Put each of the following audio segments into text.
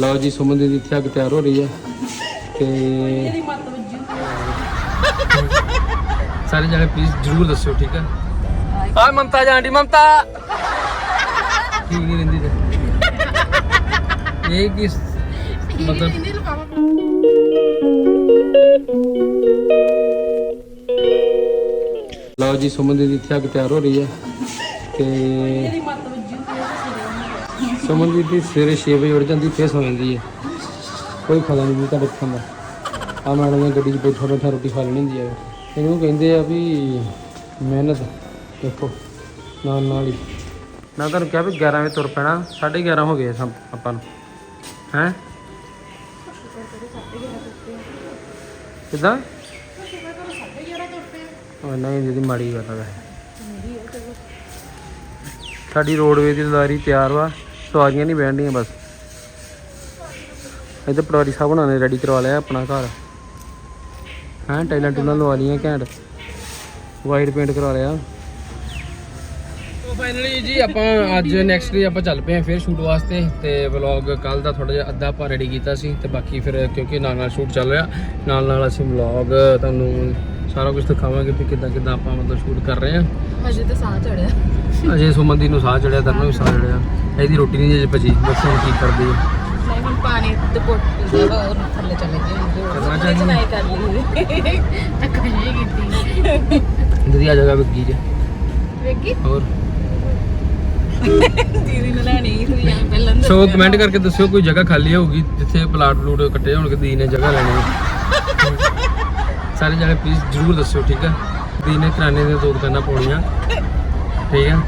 ਲਓ ਜੀ ਸੁਮਨ ਦੀ ਇੱਥੇ ਅੱਗ ਤਿਆਰ ਹੋ ਰਹੀ ਹੈ ਤੇ ਸਾਰੇ ਜਣੇ ਪਲੀਜ਼ ਜਰੂਰ ਦੱਸਿਓ ਠੀਕ ਹੈ? ਹਾਏ ਮਮਤਾ ਜਾਂਦੀ ਮਮਤਾ! ਠੀਕ ਨਹੀਂ ਰਹਿੰਦੀ ਤੇ। ਇਹ ਕੀ ਮਤਲਬ ਲਓ ਜੀ ਸੁਮਨ ਦੀ ਇੱਥੇ ਅੱਗ ਤਿਆਰ ਹੋ ਰਹੀ ਹੈ ਤੇ ਸੁਮਨ ਦੀ ਸਵੇਰੇ 6 ਵਜੇ ਉੱਠ ਜਾਂਦੀ, ਫੇਰ ਸੌ ਜਾਂਦੀ ਹੈ। ਕੋਈ ਫਾਇਦਾ ਨਹੀਂ ਤੁਹਾਡੇ ਖਾਣ ਦਾ। ਆ ਮੈਡਮ ਨੇ ਗੱਡੀ 'ਚ ਬੈਠਾ ਬੈਠਾ ਰੋਟੀ ਖਾ ਲੈਣੀ ਹੁੰਦੀ ਹੈ। ਇਹਨੂੰ ਕਹਿੰਦੇ ਆ ਵੀ ਮਿਹਨਤ ਦੇਖੋ, ਨਾਲ ਨਾਲ ਹੀ। ਮੈਂ ਤੁਹਾਨੂੰ ਕਿਹਾ ਵੀ 11 ਵਜੇ ਤੁਰ ਪੈਣਾ 11:30 ਹੋ ਗਏ ਸਭ ਆਪਾਂ ਨੂੰ। ਹੈ? ਕਿਦਾਂ? ਉਹ ਨਹੀਂ ਦੀਦੀ ਮਾੜੀ ਗੱਲ ਹੈ ਸਾਡੀ ਰੋਡਵੇ ਦੀ ਲਾਰੀ ਤਿਆਰ ਵਾ। ਸਵਾਰੀਆਂ ਨਹੀਂ ਬਹਿਣੀਆਂ ਬਸ। ਇੱਧਰ ਪਟਵਾਰੀ ਸਾਹਿਬ ਹੁਣਾਂ ਨੇ ਰੈਡੀ ਕਰਵਾ ਲਿਆ ਆਪਣਾ ਘਰ। ਹਾਂ ਟਾਈਲਾਂ ਟੂਲਾਂ ਲਵਾ ਲਈਆਂ ਘੈਂਟ। ਵਾਈਟ ਪੇਂਟ ਕਰਾ ਲਿਆ। ਫਾਈਨਲੀ ਜੀ ਆਪਾਂ ਅੱਜ ਨੈਕਸਟ ਡੇ ਆਪਾਂ ਚੱਲ ਪਏ ਆ ਫਿਰ ਸ਼ੂਟ ਵਾਸਤੇ ਤੇ ਵਲੌਗ ਕੱਲ ਦਾ ਥੋੜਾ ਜਿਹਾ ਅੱਧਾ ਆਪਾਂ ਰੈਡੀ ਕੀਤਾ ਸੀ ਤੇ ਬਾਕੀ ਫਿਰ ਕਿਉਂਕਿ ਨਾਲ ਨਾਲ ਸ਼ੂਟ ਚੱਲ ਰਿਹਾ ਨਾਲ ਨਾਲ ਅਸੀਂ ਵਲੌਗ ਤੁਹਾਨੂੰ ਸਾਰਾ ਕੁਝ ਦਿਖਾਵਾਂਗੇ ਵੀ ਕਿੱਦਾਂ ਕਿੱਦਾਂ ਆਪਾਂ ਮਤਲਬ ਸ਼ੂਟ ਕਰ ਰਹੇ ਆ ਹਜੇ ਤਾਂ ਸਾਹ ਚੜਿਆ ਅਜੇ ਸੁਮਨ ਦੀ ਨੂੰ ਸਾਹ ਚੜਿਆ ਤਰਨੋਂ ਵੀ ਸਾਹ ਚੜਿਆ। ਇਹਦੀ ਰੋਟੀ ਨਹੀਂ ਜੇ ਬਚੀ ਬੱਚੇ ਕੀ ਕਰਦੀ ਨਹੀਂ ਹੁਣ ਪਾਣੀ ਤੇ ਪੁੱਟ ਦੇ ਉਹ ਥੱਲੇ ਚਲੇ ਕਰਨਾ ਗਏ ਕਰ ਲਈ। ਤੱਕ ਨਹੀਂ ਕੀਤੀ। ਦੀਦੀ ਆ ਜਾਗਾ ਵਿੱਕੀ ਜੀ। ਵੇਖੀ ਹੋਰ? ਦੀਦੀ ਨੇ ਲੈਣੀ ਸੀ ਜਾਂ ਪਹਿਲਾਂ ਤਾਂ ਸੋ ਕਮੈਂਟ ਕਰਕੇ ਦੱਸਿਓ ਕੋਈ ਜਗ੍ਹਾ ਖਾਲੀ ਹੋਊਗੀ ਜਿੱਥੇ ਪਲਾਟ ਪਲੂਟ ਕੱਟੇ ਹੋਣਗੇ ਦੀ ਨੇ ਜਗ੍ਹਾ ਲੈਣੀ ਹੈ। ਸਾਰੇ ਜਣੇ ਪਲੀਜ਼ ਜਰੂਰ ਦੱਸਿਓ ਠੀਕ ਹੈ? ਦੀ ਨੇ ਕਿਰਾਣੇ ਦੀਆਂ ਦੋ ਦੁਕਾਨਾਂ ਪਾਉਣੀਆਂ। ਠੀਕ ਹੈ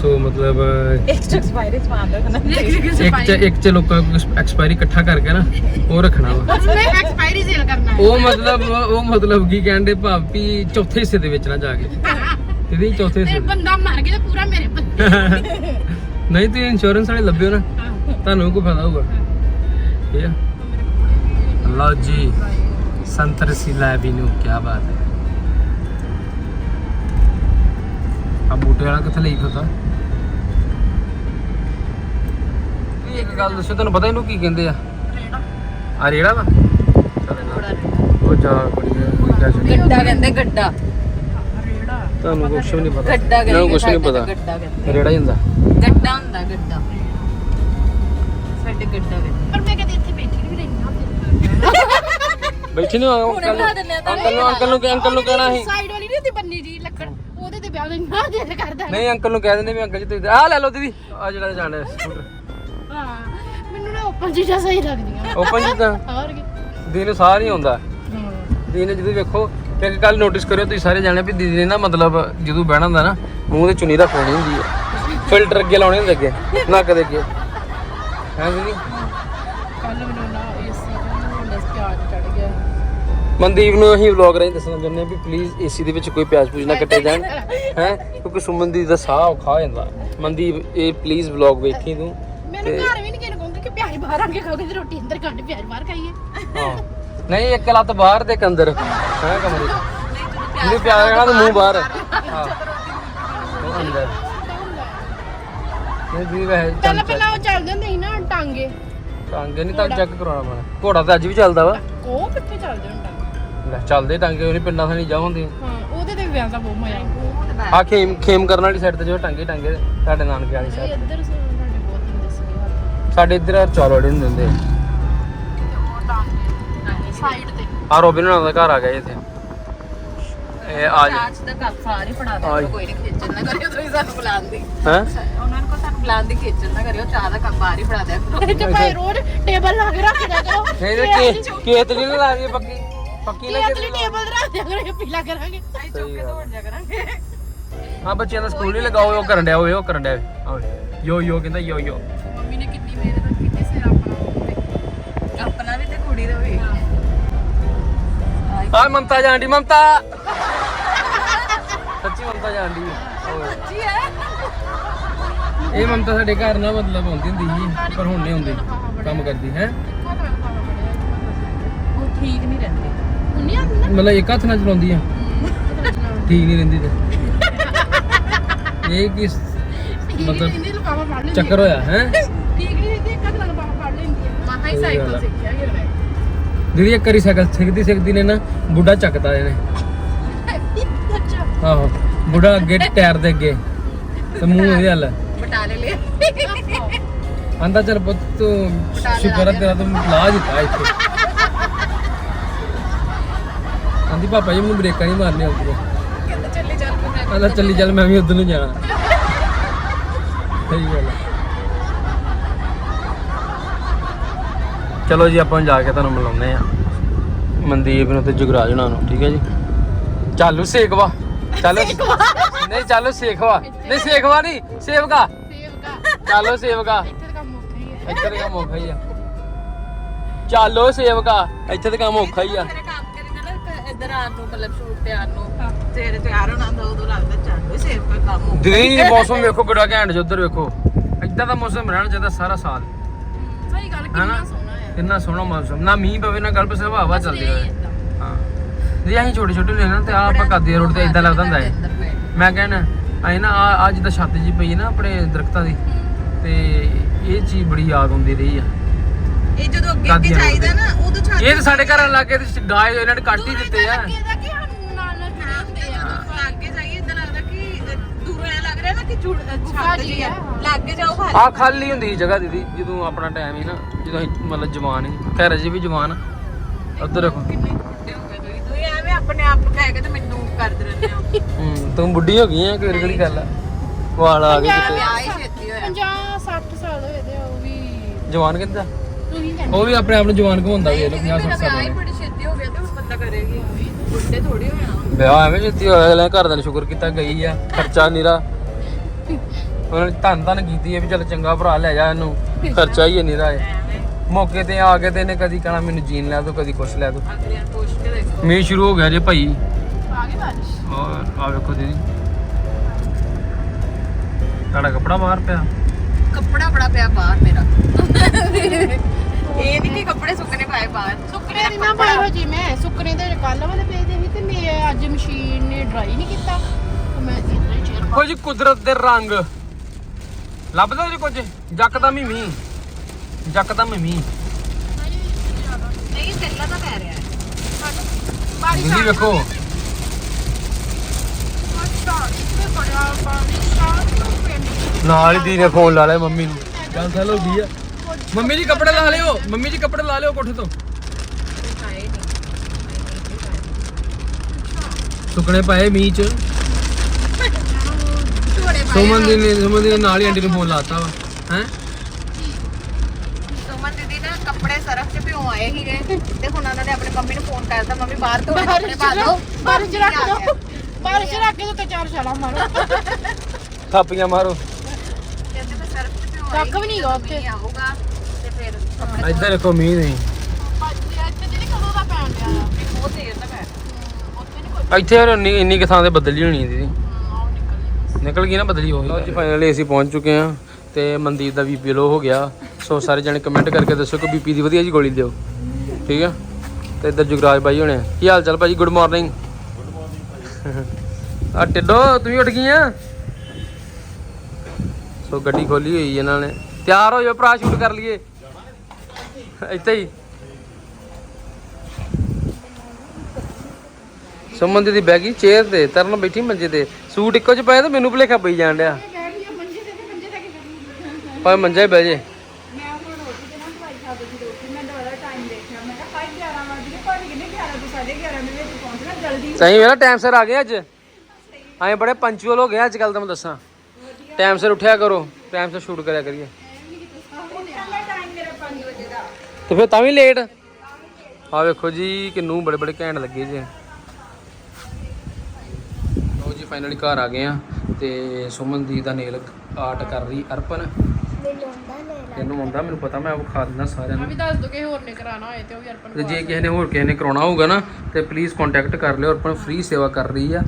ਸੋ ਮਤਲਬ ਐਕਸਟਰਾ ਐਕਸਪਾਇਰੀ ਸਮਾਨ ਰੱਖਣਾ ਇੱਕ ਚ ਇੱਕ ਚ ਲੋਕਾਂ ਕੋਲ ਐਕਸਪਾਇਰੀ ਇਕੱਠਾ ਕਰਕੇ ਨਾ ਉਹ ਰੱਖਣਾ ਵਾ। ਉਸਨੇ ਐਕਸਪਾਇਰੀ ਸੇਲ ਕਰਨਾ ਉਹ ਮਤਲਬ ਉਹ ਮਤਲਬ ਕੀ ਕਹਿੰਦੇ ਭਾਵੇਂ ਚੌਥੇ ਹਿੱਸੇ ਦੇ ਵਿੱਚ ਨਾ ਜਾ ਕੇ। ਦੀਦੀ ਚੌਥੇ ਹਿੱਸੇ। ਬੰਦਾ ਮਰ ਗਿਆ ਤਾਂ ਪੂਰਾ ਮੇਰੇ ਬੰਦੇ ਨਹੀਂ ਤੁਸੀਂ ਇੰਸ਼ੋਰੈਂਸ ਵਾਲੇ ਲੱਭਿਓ ਨਾ। ਤੁਹਾਨੂੰ ਵੀ ਕੋਈ ਫਾਇਦਾ ਹੋਊਗਾ। ਠੀਕ ਹੈ ਲਓ ਜੀ ਸੰਤਰ ਸਿਲਾ ਵੀ ਨੂੰ ਕੀ ਬਾਤ ਹੈ। ਆ ਬੂਟੇ ਵਾਲਾ ਕਿੱਥੇ ਲਈ ਫਿਰਦਾ? ਇਹ ਇੱਕ ਗੱਲ ਦੱਸੋ ਤੁਹਾਨੂੰ ਪਤਾ ਇਹਨੂੰ ਕੀ ਕਹਿੰਦੇ ਆ? ਆ ਰੇੜਾ ਵਾ? ਉਹ ਜਾ ਬੜੀ ਕੋਈ ਸਕਦਾ ਗੱਡਾ ਕਹਿੰਦੇ ਗੱਡਾ। ਤੁਹਾਨੂੰ ਕੁਛ ਵੀ ਨਹੀਂ ਪਤਾ। ਗੱਡਾ ਕਹਿੰਦੇ ਕੁਛ ਨਹੀਂ ਪਤਾ। ਗੱਡਾ ਕਹਿੰਦੇ। ਰੇੜਾ ਹੀ ਹੁੰਦਾ। ਗੱਡਾ ਹੁੰਦਾ ਗੱਡਾ। ਸਾਡੇ ਗੱਡਾ ਕਹਿੰਦੇ। ਪਰ ਮੈਂ ਕਦੇ ਇੱਥੇ ਬੈਠੀ ਨਹੀਂ ਰਹੀ ਬੈਠੀ ਨਹੀਂ ਅੰਕਲ ਬਣਾ ਦਿੰਦੇ ਆ ਤਾਂ। ਅੰਕਲ ਨੂੰ ਅੰਕਲ ਨੂੰ ਕਿ ਅੰਕਲ ਨੂੰ ਕਹਿਣਾ ਸੀ ਸਾਈਡ ਵਾਲੀ ਨਹੀਂ ਹੁੰਦੀ ਬੰਨੀ ਜੀ ਲੱਕੜ ਉਹਦੇ ਤੇ ਵਿਆਹ ਲੈਣਾ ਦਿਲ ਕਰਦਾ ਨਹੀਂ ਅੰਕਲ ਨੂੰ ਕਹਿ ਦਿੰਦੇ ਵੀ ਅੰਕਲ ਜੀ ਤੁਸੀਂ ਆ ਲੈ ਲਓ ਦੀਦੀ ਆ ਜਿਹੜਾ ਜਾਣਾ ਹੈ ਸਕੂਟਰ। ਹਾਂ ਮੈਨੂੰ ਨਾ ਓਪਨ ਚੀਜ਼ਾਂ ਸਹੀ ਲੱਗਦੀਆਂ। ਓਪਨ ਜਿੱਦਾਂ ਹੋਰ ਕੀ। ਦੀਦੀ ਨੂੰ ਸਾਹ ਨਹੀਂ ਆਉਂਦਾ। ਨੇ ਜਦੋਂ ਵੇਖੋ ਤੇ ਇੱਕ ਗੱਲ ਨੋਟਿਸ ਕਰਿਓ ਤੁਸੀਂ ਸਾਰੇ ਜਾਣੇ ਵੀ ਦੀਦੀ ਨੇ ਨਾ ਮਤਲਬ ਜਦੋਂ ਬਹਿਣਾ ਹੁੰਦਾ ਨਾ ਮੂੰਹ ਤੇ ਚੁੰਨੀ ਰੱਖਣੀ ਹੁੰਦੀ ਹੈ। ਫਿਲਟਰ ਅੱਗੇ ਲਾਉਣੇ ਹੁੰਦੇ ਅੱਗੇ ਨੱਕ ਦੇ ਅੱਗੇ। ਹੈ ਦੀਦੀ ਕੱਲ ਮੈਨੂੰ ਨਾ ਏਸੀ ਦਾ ਨਾ ਪਿਆਜ ਚੜ ਗਿਆ ਮਨਦੀਪ ਨੂੰ ਅਸੀਂ ਵਲੌਗ ਰਾਹੀਂ ਦੱਸਣਾ ਚਾਹੁੰਦੇ ਹਾਂ ਵੀ ਪਲੀਜ਼ ਏਸੀ ਦੇ ਵਿੱਚ ਕੋਈ ਪਿਆਜ਼ ਪੂਜ ਨਾ ਕੱਟੇ ਜਾਣ ਹੈ? ਕਿਉਂਕਿ ਸੁਮਨਦੀਪ ਦਾ ਸਾਹ ਔਖਾ ਹੋ ਜਾਂਦਾ। ਮਨਦੀਪ ਇਹ ਪਲੀਜ਼ ਵਲੌਗ ਵੇਖੀ ਤੂੰ ਮੈਨੂੰ ਘਰ ਵੀ ਨਹੀਂ ਕਿਹਨੂੰ ਕਹੂੰਗੀ ਕਿ ਪਿਆਜ ਬਾਹਰ ਆ ਕੇ ਖਾਓਗੇ ਤੇ ਰੋਟੀ ਅੰਦਰ ਕੱਢ ਪਿਆਜ ਬਾਹਰ ਖਾਈਏ। ਹਾਂ। ਨਹੀਂ ਇੱਕ ਲੱਤ ਬਾਹਰ ਤੇ ਇੱਕ ਅੰਦਰ ਹੈ ਕਮਰੇ ਨਹੀਂ ਪਿਆਰ ਰਹਿਣਾ ਤਾਂ ਮੂੰਹ ਬਾਹਰ। ਹਾਂ। ਉਹ ਅੰਦਰ। ਨਹੀਂ ਵੀ ਵੈਸੇ ਚੱਲ ਪਹਿਲਾਂ ਉਹ ਚੱਲਦੇ ਹੁੰਦੇ ਸੀ ਨਾ ਟਾਂਗੇ। ਟਾਂਗੇ ਨਹੀਂ ਤਾਂ ਚੈੱਕ ਕਰਾਉਣਾ ਪੈਣਾ। ਘੋੜਾ ਤਾਂ ਅੱਜ ਵੀ ਚੱਲਦਾ ਵਾ। ਉਹ ਕਿੱਥੇ ਚੱਲਦੇ ਟਾਂਗੇ ਲੈ ਚੱਲਦੇ ਟਾਂਗੇ ਉਹਨੇ ਪਿੰਡਾਂ ਥਾਣੀ ਜਾ ਹੁੰਦੇ ਹਾਂ ਉਹਦੇ ਤੇ ਵਿਆਹ ਦਾ ਬਹੁਤ ਮਜ਼ਾ ਆਉਂਦਾ। ਆ ਖੇਮ ਖੇਮ ਕਰਨ ਵਾਲੀ ਸਾਈਡ ਤੇ ਜੋ ਟਾਂਗੇ ਟਾਂਗੇ ਤੁਹਾਡੇ ਨਾਨਕੇ ਵਾਲੀ ਸਾਈਡ ਇੱਧਰ ਸਾਡੇ ਬਹੁਤ ਹੁੰਦੇ ਸੀਗੇ। ਹੱਥ ਸਾਡੇ ਇੱਧਰ ਚੌਲੋੜੇ ਹੁੰਦੇ ਹੁੰਦੇ ਸਾਈਡ ਤੇ। ਆ ਰੋਬਿਨ ਹੋਣਾ ਦਾ ਘਰ ਆ ਗਿਆ ਇੱਥੇ। ਇਹ ਆ ਜਾ। ਚਾਚ ਦਾ ਕੱਪ ਸਾਰੇ ਫੜਾ। ਦੇ ਕੋਈ ਨਹੀਂ ਖੇਚਣ ਨਾ ਕਰਿਓ ਤੁਸੀਂ ਸਾਨੂੰ ਬੁਲਾਉਣ ਦੀ। ਹੈ? ਉਹਨਾਂ ਨੂੰ ਕੋ ਸਾਨੂੰ ਬੁਲਾਉਣ ਦੀ ਖੇਚਣ ਨਾ ਕਰਿਓ ਚਾਹ ਦਾ ਕੱਪ ਬਾਹਰ ਹੀ ਫੜਾ ਕਰੋ। ਤੇ ਭਾਈ ਰੋਜ਼ ਟੇਬਲ ਲਾ ਕੇ ਰੱਖ ਦਿਆ ਕਰੋ। ਨਹੀਂ ਤੇ ਕੇ ਕੇਤ ਨਹੀਂ ਲਾ ਰਹੀ ਪੱਕੀ। ਪੱਕੀ ਕੀ ਅਗਲੀ ਟੇਬਲ ਤੇ ਰੱਖ ਦਿਆ ਪੀਲਾ ਕਰਾਂਗੇ। ਅਸੀਂ ਚੁੱਕ ਕੇ ਦੌੜ ਜਾ ਕਰਾਂਗੇ। ਹਾਂ ਬੱਚਿਆਂ ਦਾ ਸਕੂਲ ਨਹੀਂ ਲਗਾਓ ਉਹ ਕਰਨ ਡਿਆ ਓਏ ਉਹ ਕਰਨ ਡਿਆ। ਆਓ ਯੋ ਯੋ ਕਹਿੰਦਾ ਯੋ ਯੋ। ਮੰਮੀ ਨੇ ਕਿੰਨੀ ਮਿਹਨਤ ਕੀਤੀ ਸਿਰ ਆਪਣਾ ਆਪਣਾ ਵੀ ਤੇ ਕੁੜੀ ਦਾ ਵੀ। ਆ ਮਮਤਾ ਜਾਂਦੀ ਮਮਤਾ। ਸੱਚੀ ਮਮਤਾ ਜਾਂਦੀ ਓਏ ਜੀ ਹੈ? ਇਹ ਮਮਤਾ ਸਾਡੇ ਘਰ ਨਾ ਮਤਲਬ ਆਉਂਦੀ ਹੁੰਦੀ ਸੀ ਪਰ ਹੁਣ ਨਹੀਂ ਆਉਂਦੀ। ਕੰਮ ਕਰਦੀ ਹੈ? ਉਹ ਠੀਕ ਨਹੀਂ ਰਹਿੰਦੇ। ਨਾ? ਮਤਲਬ ਇੱਕ ਹੱਥ ਨਾਲ ਚਲਾਉਂਦੀ ਆ ਠੀਕ ਨਹੀਂ ਰਹਿੰਦੀ ਤੇ। ਇਹ ਕੀ ਮਤਲਬ ਇਹਦੀ ਲਫਾਫਾ ਫੜ ਲੈਂਦੀ ਚੱਕਰ ਹੋਇਆ ਹੈ? ਠੀਕ ਨਹੀਂ ਰਹਿੰਦੀ ਇੱਕ ਹੱਥ ਨਾਲ ਲਫਾਫਾ ਫੜ ਲੈਂਦੀ ਹੈ ਮਹਾ ਸਾਈਕਲ ਸਿੱਖਿਆ ਕਿ ਮੈਂ ਦੀਦੀ ਇੱਕ ਵਾਰੀ ਸਾਈਕਲ ਸਿੱਖਦੀ ਸਿੱਖਦੀ ਨੇ ਨਾ ਬੁੱਢਾ ਚੱਕਦਾ ਇਹਨੇ। ਅੱਛਾ। ਆਹੋ ਬੁੱਢਾ ਅੱਗੇ ਟਾਇਰ ਦੇ ਅੱਗੇ। ਤੇ ਮੂੰਹ ਇਹਦੇ ਹੱਲ। ਬਟਾਲੇ ਲਿਆ ਆਂਦਾ ਚੱਲ ਪੁੱਤ ਤੂੰ ਸ਼ੁਕਰ ਹੈ ਤੇਰਾ ਤੂੰ ਲਾ ਦਿੱਤਾ ਇੱਥੇ। ਆਂਦੀ ਪਾਪਾ ਜੀ ਮੈਨੂੰ ਬ੍ਰੇਕਾਂ ਨਹੀਂ ਮਾਰਨੀਆਂ ਆਉਂਦੀਆਂ ਕਹਿੰਦਾ ਚੱਲੀ ਚੱਲ ਪਈ ਮੈਂ ਆਂਦਾ ਚੱਲੀ ਚੱਲ ਮੈਂ ਵੀ ਉਧਰ ਨੂੰ ਜਾਣਾ। ਸਹੀ ਗੱਲ। ਚਲੋ ਜੀ ਆਪਾਂ ਜਾ ਕੇ ਤੁਹਾਨੂੰ ਮਿਲਾਉਂਦੇ ਆ ਮਨਦੀਪ ਨੂੰ ਤੇ ਜੁਗਰਾਜ ਹੁਣਾਂ ਨੂੰ ਠੀਕ ਹੈ ਜੀ? ਚਾਲੂ ਸੇਖਵਾ। ਚਲੋ ਨਹੀਂ ਚਾਲੋ ਸੇਖਵਾ। ਨਹੀਂ ਸੇਖਵਾ ਨਹੀਂ ਸੇਵਕਾ। ਸੇਵਕਾ। ਚਾਲੋ ਸੇਵਕਾ। ਇੱਥੇ ਤਾਂ ਕੰਮ ਔਖਾ ਹੀ ਹੈ। ਇੱਥੇ ਤੇ ਕੰਮ ਔਖਾ ਹੀ ਆ। ਚਾਲੋ ਸੇਵਕਾ। ਇੱਥੇ ਤੇ ਕੰਮ ਔਖਾ ਹੀ ਆ। ਇੱਧਰ ਆਉਣ ਨੂੰ ਮਤਲਬ ਸ਼ੂਟ ਤੇ ਆਉਣ ਨੂੰ। ਤੇਰੇ ਤਿਆਰ ਹੋਣਾ ਹੁੰਦਾ ਉਦੋਂ ਲੱਗਦਾ ਚੱਲ ਵੀ ਸੇਵ ਕੋਈ ਕੰਮ ਹੋ ਦੀਦੀ ਮੌਸਮ ਵੇਖੋ ਕਿਹੜਾ ਘੈਂਟ ਜਿਹਾ ਉੱਧਰ ਵੇਖੋ। ਇਦਾਂ ਦਾ ਮੌਸਮ ਰਹਿਣਾ ਚਾਹੀਦਾ ਸਾਰਾ ਸਾਲ। ਸਹੀ ਗੱਲ? ਕਿੰਨਾ ਸੋਹਣਾ ਹੈ ਕਿੰਨਾ ਸੋਹਣਾ ਮੌਸਮ। ਨਾ ਮੀਂਹ ਪਵੇ ਨਾ ਗੱਲ ਪਰ ਸਿਰਫ ਹਵਾ ਚੱਲਦੀ ਰਹੀ। ਹਾਂ। ਜੀ ਅਸੀਂ ਛੋਟੇ ਛੋਟੇ ਨੇ ਨਾ ਤੇ ਆ ਆਪਾਂ ਕਰਦੇ ਰੋਡ ਤੇ ਇਦਾਂ ਲੱਗਦਾ ਹੁੰਦਾ ਹੈ ਮੈਂ ਕਹਿਣਾ ਅਸੀਂ ਨਾ ਆ ਅੱਜ ਤਾਂ ਛੱਤ ਜੀ ਪਈ ਨਾ ਆਪਣੇ ਦਰਖਤਾਂ ਦੀ। ਤੇ ਇਹ ਚੀਜ਼ ਬੜੀ ਯਾਦ ਆਉਂਦੀ ਰਹੀ ਆ। ਇਹ ਜਦੋਂ ਅੱਗੇ ਅੱਗੇ ਚਾਹੀਦਾ ਨਾ ਉਦੋਂ ਛੱਡ ਇਹ ਤਾਂ ਸਾਡੇ ਘਰਾਂ ਲਾਗੇ ਤੇ ਗਾਏ ਇਹਨਾਂ ਨੇ ਕੱਟ ਹੀ ਦਿੱਤੇ ਆ। ਲੱਗੇ ਦਾ ਕਿ ਸਾਨੂੰ ਨਾਲ ਨਾਲ ਜੁੜੇ ਹੁੰਦੇ ਆ। ਲੱਗੇ ਜਾਈਏ ਇਦਾਂ ਲੱਗਦਾ ਕਿ ਦੂਰੋਂ ਐ ਲੱਗ ਰਿਹਾ ਨਾ ਕਿ ਜੁੜ ਛੱਤ ਜੀ ਆ। ਲੱਗੇ ਜਾਓ ਖਾਲੀ। ਆ ਖਾਲੀ ਹੁੰਦੀ ਸੀ ਜਗ੍ਹਾ ਦੀਦੀ ਜਦੋਂ ਆਪਣਾ ਟਾਈਮ ਸੀ ਨਾ ਜਦੋਂ ਅਸੀਂ ਮਤਲਬ ਜਵਾਨ ਸੀ। ਘਰ ਜੀ ਵੀ ਜਵਾਨ ਉੱਧਰ ਦੇਖੋ ਕਿੰਨੇ ਵੱਡੇ ਹੋ ਗਏ ਤੁਸੀਂ? ਤੁਸੀਂ ਐਵੇਂ ਆਪਣੇ ਆਪ ਨੂੰ ਕਹਿ ਕੇ ਤੇ ਮੈਨੂੰ ਕਰਦੇ ਰਹਿੰਦੇ ਹੋ। ਹੂੰ ਤੂੰ ਬੁੱਢੀ ਹੋ ਗਈ ਆ ਕਿਹੜੀ ਕਿਹੜੀ ਗੱਲ ਆ? ਵਾਲ ਆ ਗਏ ਕਿਤੇ। ਵਿਆਹ ਹੀ ਛੇਤੀ ਹੋਇਆ 50 60 ਸਾਲ ਹੋਏ ਤੇ ਉਹ ਵੀ ਜਵਾਨ ਕਿੱਦਾਂ? ਤੁਸੀਂ ਕਹਿੰਦੇ ਉਹ ਵੀ ਆਪਣੇ ਆਪ ਨੂੰ ਜਵਾਨ ਘਵਾਉਂਦਾ ਵੀ ਦੀਦੀ, 50 ਮੇਰਾ 60 ਵਿਆਹ ਹੀ ਸਾਲ ਬੜੀ ਛੇਤੀ ਹੋ ਗਿਆ ਤੇ ਹੁਣ ਬੰਦਾ ਕਰੇਗੀ ਬੁੱਢੇ ਥੋੜੀ ਹੋ ਜਾਣਾ ਵਿਆਹ ਐਵੇਂ ਜਿੱਤੀ ਹੋਇਆ ਅਗਲੇ ਘਰ ਦਾ ਸ਼ੁਕਰ ਕੀਤਾ ਗਈ ਆ ਖਰਚਾ ਨੀਰਾ। ਉਹਨਾਂ ਨੇ ਧੰਨ ਧੰਨ ਕੀਤੀ ਹੈ ਵੀ ਚੱਲ ਚੰਗਾ ਭਰਾ ਲੈ ਜਾ ਇਹਨੂੰ ਖਰਚਾ ਹੀ ਨੀਰਾ ਹੈ ਮੌਕੇ ਤੇ ਆ ਕੇ ਤੇ ਇਹਨੇ ਕਦੀ ਕਹਣਾ ਮੈਨੂੰ ਜੀਨ ਲੈ ਦੋ ਕਦੀ ਕੁਛ ਲੈ ਦੋ। ਅਗਲਿਆਂ ਨੂੰ ਪੁੱਛ ਕੇ ਦੇਖੋ। ਮੀਂਹ ਸ਼ੁਰੂ ਹੋ ਗਿਆ ਜੇ ਭਾਈ। ਆ ਗਈ ਬਾਰਿਸ਼? ਔਰ ਆ ਵੇਖੋ ਦੀਦੀ। ਤੁਹਾਡਾ ਕੱਪੜਾ ਬਾਹਰ ਪਿਆ। ਕੱਪੜਾ ਬੜਾ ਪਿਆ ਬਾਹਰ ਮੇਰਾ। ਇਹ ਨਹੀਂ ਕਿ ਕੱਪੜੇ ਸੁੱਕਣੇ ਪਾਏ ਬਾਹਰ। ਸੁੱਕਣੇ ਨਹੀਂ ਨਾ ਪਾਏ ਹੋ ਜੀ ਮੈਂ। ਸੁੱਕਣੇ ਤੇ ਕੱਲ ਵਾਲੇ ਪਏ ਦੇ ਸੀ ਤੇ ਮੈਂ ਅੱਜ ਮਸ਼ੀਨ ਨੇ ਡਰਾਈ ਨਹੀਂ ਕੀਤਾ। ਤੇ ਮੈਂ ਇਦਾਂ ਹੀ ਚੇਅਰ ਕੁਝ ਕੁਦਰਤ ਦੇ ਰੰਗ। ਲੱਭਦਾ ਜੀ ਕੁਝ? ਜੱਕਦਮ ਹੀ ਮੀਂਹ। ਜੱਕਦਮ ਹੀ ਮੀਂਹ। ਨਹੀਂ ਚੱਲਾ ਤਾਂ ਪੈ ਰਿਹਾ ਹੈ। ਬਾਰਿਸ਼ ਦੀਦੀ ਵੇਖੋ। ਤੇ ਬੜਿਆ ਬਾਰਿਸ਼ ਆ ਪਿੰਡ ਨਾਲ ਹੀ ਦੀ ਨੇ ਫੋਨ ਲਾ ਲਿਆ ਮੰਮੀ ਨੂੰ। ਗੱਲ ਸੈਲ ਹੋ ਗਈ ਆ। ਮੰਮੀ ਜੀ ਕੱਪੜੇ ਲਾ ਲਿਓ ਮੰਮੀ ਜੀ ਕੱਪੜੇ ਲਾ ਲਿਓ ਕੋਠੇ ਤੋਂ। ਸੁੱਕਣੇ ਪਏ ਮੀਂਹ ਚ। ਸੁਮਨ ਦੀ ਨੇ ਸੁਮਨ ਦੀ ਨੇ ਨਾਲ ਹੀ ਆਂਟੀ ਨੂੰ ਫੋਨ ਲਾਤਾ ਵਾ। ਹੈ? ਸੁਮਨ ਦੀਦੀ ਨਾ ਕੱਪੜੇ ਸਰਫ ਚ ਭਿਉਂ ਆਏ ਸੀਗੇ ਤੇ ਹੁਣ ਉਹਨਾਂ ਨੇ ਆਪਣੇ ਮੰਮੀ ਨੂੰ ਫੋਨ ਕਰਤਾ ਮੰਮੀ ਬਾਹਰ ਤੋਂ ਕੱਪੜੇ ਬਾਰਿਸ਼ ਪਾ ਲਓ ਬਾਰਿਸ਼ ਰੱਖ ਦੋ। ਬਾਰਿਸ਼ ਰੱਖ ਕੇ ਤੇ ਚਾਰ ਛਾਲਾ ਮਾਰੋ। ਥਾਪੀਆਂ ਮਾਰੋ ਕਹਿੰਦੇ ਮੈਂ ਸਰਫ ਚ ਭਿਉਂ ਕੱਖ ਵੀ ਨਹੀਂ ਗਾ ਉੱਥੇ। ਮੀਂਹ ਆਊਗਾ ਤੇ ਫਿਰ ਕੱਪੜੇ ਇੱਧਰ ਮੀਂਹ ਨਹੀਂ। ਇੱਥੇ ਜਿਹੜੀ ਕਦੋਂ ਦਾ ਪੈਣ ਡਿਆ ਆ? ਬਹੁਤ ਤੇਜ਼ ਨਾ ਪੈ ਉੱਥੇ ਨਹੀਂ ਕੋਈ ਇੱਥੇ ਹੋਰ ਇੰਨੀ ਇੰਨੀ ਕੁ ਥਾਂ ਤੇ ਬੱਦਲੀ ਹੋਣੀ ਦੀਦੀ। ਆਹ ਨਿਕਲ ਨਿਕਲ ਗਈ ਨਾ ਬਦਲੀ ਹੋਈ ਲਓ ਜੀ ਫਾਈਨਲੀ ਅਸੀਂ ਪਹੁੰਚ ਚੁੱਕੇ ਹਾਂ ਤੇ ਮਨਦੀਪ ਦਾ ਬੀਪੀ ਲੋ ਹੋ ਗਿਆ। ਸੋ ਸਾਰੇ ਜਣੇ ਕਮੈਂਟ ਕਰਕੇ ਦੱਸੋ ਕਿ ਬੀਪੀ ਦੀ ਵਧੀਆ ਜੀ ਗੋਲੀ ਦਿਓ। ਠੀਕ ਆ ਤੇ ਇੱਧਰ ਜੁਗਰਾਜ ਬਾਈ ਹੋਣੇ ਆ। ਕੀ ਹਾਲ ਚਾਲ ਭਾਜੀ? ਗੁੱਡ ਮਾਰਨਿੰਗ ਆ ਟਿੱਡੋ ਤੁਸੀਂ ਉੱਠ ਗਈਆਂ ਸੋ ਗੱਡੀ ਖੋਲੀ ਹੋਈ ਇਹਨਾਂ ਨੇ। ਤਿਆਰ ਹੋ ਜਾਓ ਭਰਾ ਸ਼ੂਟ ਕਰ ਲਈਏ। ਇੱਥੇ ਹੀ। ਸੁਮਨ ਦੀ ਬੈਗੀ ਚੇਅਰ ਤੇ ਤਰਨ ਬੈਠੀ ਮੰਜੇ ਤੇ। ਸੂਟ ਇੱਕੋ ਚ ਪਾਇਆ ਤੇ ਮੈਨੂੰ ਭੁਲੇਖਾ ਪਈ ਜਾਣ ਡਿਆ। ਪਰ ਮੰਜਾ ਬਹਿ ਜੇ। ਸਹੀ ਵੇਲਾ ਟਾਈਮ ਸਿਰ ਆ ਗਏ ਅੱਜ। ਆਏ ਬੜੇ ਪੰਚੁਅਲ ਹੋ ਗਏ ਅੱਜ ਕੱਲ ਤੁਹਾਨੂੰ ਦੱਸਾਂ। ਟਾਈਮ ਸਿਰ ਉੱਠਿਆ ਕਰੋ ਟਾਈਮ ਸਿਰ ਸ਼ੂਟ ਕਰਿਆ ਕਰੀਏ। ਤੇ ਫਿਰ ਤਾਂ ਵੀ ਲੇਟ ਆ ਵੇਖੋ ਜੀ ਕਿੰਨੂ ਬੜੇ ਬੜੇ ਘੈਂਟ ਲੱਗੇ ਜੇ। ਲਓ ਜੀ ਫਾਈਨਲੀ ਘਰ ਆ ਗਏ ਆ ਤੇ ਸੁਮਨਦੀਪ ਦਾ ਨੇਲ ਆਰਟ ਕਰ ਰਹੀ ਅਰਪਨ। ਇਹਨੂੰ ਮੁੰਡਾ ਮੈਨੂੰ ਪਤਾ ਮੈਂ ਉਹ ਖਾ ਦਿੰਦਾ ਸਾਰਿਆਂ ਨੂੰ। ਵੀ ਦੱਸ ਦੋ ਕਿ ਹੋਰ ਨੇ ਕਰਾਣਾ ਹੋਏ ਤੇ ਉਹ ਵੀ ਅਰਪਣ ਤੇ ਜੇ ਕਿਸੇ ਨੇ ਹੋਰ ਕਿਸੇ ਨੇ ਕਰਾਉਣਾ ਹੋਊਗਾ ਨਾ ਤੇ ਪਲੀਜ਼ ਕੰਟੈਕਟ ਕਰ ਲਿਓ ਅਰਪਨ ਫ੍ਰੀ ਸੇਵਾ ਕਰ ਰਹੀ ਆ।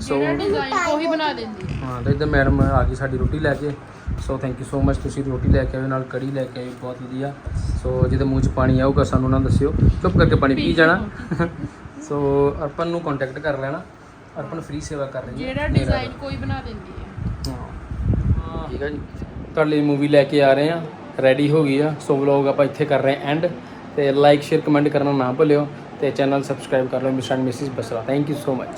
ਸੋ- ਡਿਜ਼ਾਈਨ ਉਹੀ ਬਣਾ ਦਿੰਦੀ ਹੈ। ਤੇ ਇੱਧਰ ਮੈਡਮ ਆ ਗਈ ਸਾਡੀ ਰੋਟੀ ਲੈ ਕੇ। So thank you so much ਤੁਸੀਂ ਰੋਟੀ ਲੈ ਕੇ ਆਏ ਨਾਲ ਕੜੀ ਲੈ ਕੇ ਆਏ ਬਹੁਤ ਵਧੀਆ। ਸੋ ਜਿਹਦੇ ਮੂੰਹ 'ਚ ਪਾਣੀ ਆਊਗਾ ਸਾਨੂੰ ਨਾ ਦੱਸਿਓ। ਚੁੱਪ ਕਰਕੇ ਪਾਣੀ ਪੀ ਜਾਣਾ। ਸੋ ਅਰਪਨ ਨੂੰ ਕੰਟੈਕਟ ਕਰ ਲੈਣਾ। ਅਰਪਨ ਫ੍ਰੀ ਸੇਵਾ ਕਰ ਰਹੀ ਹੈ। ਜਿਹੜਾ ਡਿਜ਼ਾਈਨ ਕੋਈ ਬਣਾ ਦਿੰਦੀ ਹੈ। ਹਾਂ। ਠੀਕ ਹੈ ਜੀ। ਤੁਹਾਡੇ ਲਈ ਮੂਵੀ ਲੈ ਕੇ ਆ ਰਹੇ ਹਾਂ। ਰੈਡੀ ਹੋ ਗਈ ਆ। ਸੋ ਵਲੌਗ ਆਪਾਂ ਇੱਥੇ ਕਰ ਰਹੇ ਐਂਡ ਤੇ ਲਾਈਕ ਸ਼ੇਅਰ ਕਮੈਂਟ ਕਰਨਾ ਨਾ ਭੁੱਲਿਓ। ਤੇ ਚੈਨਲ ਸਬਸਕ੍ਰਾਈਬ ਕਰ ਲਓ mister and missus Basra. Thank you so much